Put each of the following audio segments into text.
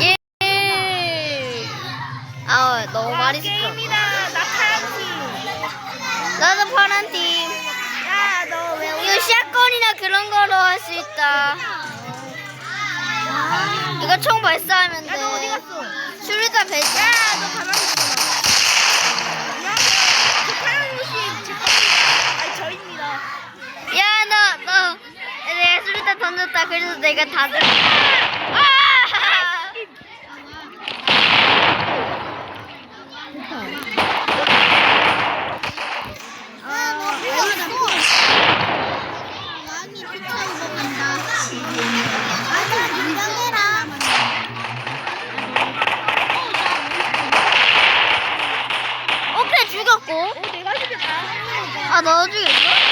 예. 아 너무 말이 시끄러. 게임이다. 나 파란 팀. 나도 파란 팀. 야, 너왜 오늘 이거 샷건이나 그런 거로 할 수 있다. 이거 총 발사하면 돼. 야, 너 어디 갔어? 수류탄 배치. 야, 너 가만히 있어. 야, 저 파란 옷이 제 겁니다. 아니, 저입니다. 야, 너, 너, 내가 수류탄 던졌다. 그래서 내가 다 들. 아! 오케이, 죽였고. 아, 너 죽였어?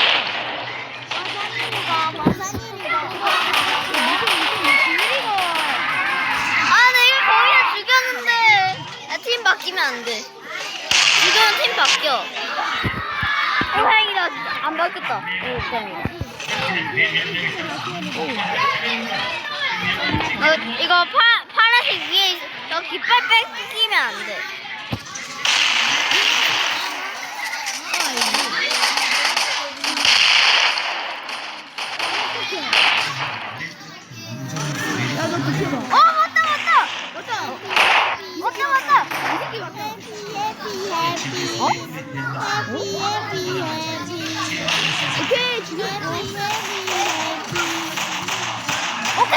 아, 내가 거의 다 죽였는데. 야, 팀 바뀌면 안 돼. 지금은 팀 바뀌어. 어, 다행이다. 안 바뀌었다. 오, 다행이다. 어, 이거 파, 파란색 위에 있- 저 깃발 뺏기면 안 돼. 어, 오케이,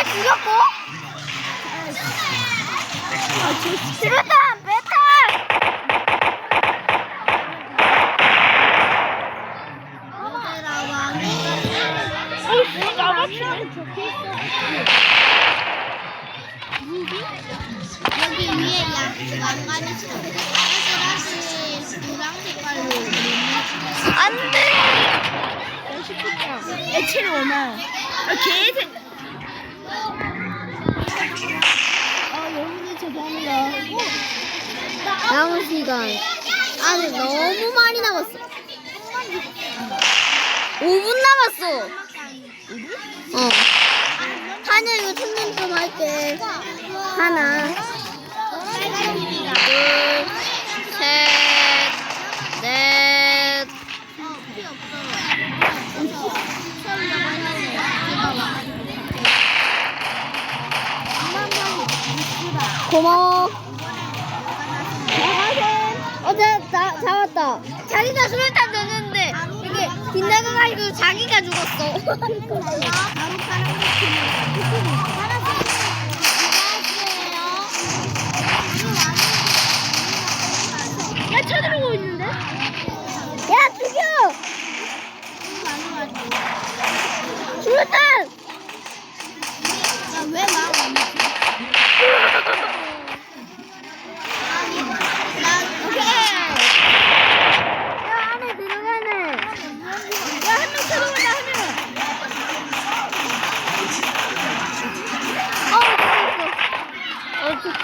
죽였고. 수류탄, 메탈! 어, 뭐 나같이 여기 위에 양 왕관이 있어. 아슬아슬 노랑 색깔로 안 돼! 애체를 원한. 아. 아, 여러분들 죄송합니다. 남은 시간. 아니, 너무 많이 남았어. 5분 남았어. 어. 하냐, 이거 충전 좀 할게. 하나, 고마워. 어, 자, 자, 잡았다. 자기가 수류탄 던졌는데 이게 빗나가가지고 자기가 죽었어.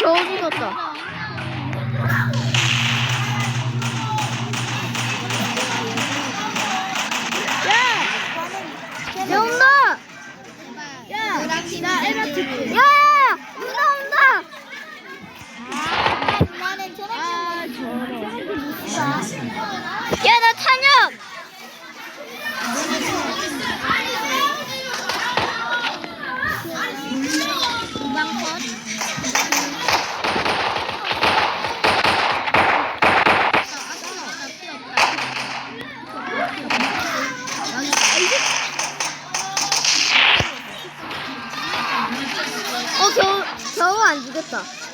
겨우 죽었다. 야! 야, 온다! 야! 야! 야, 나 탄약! 的。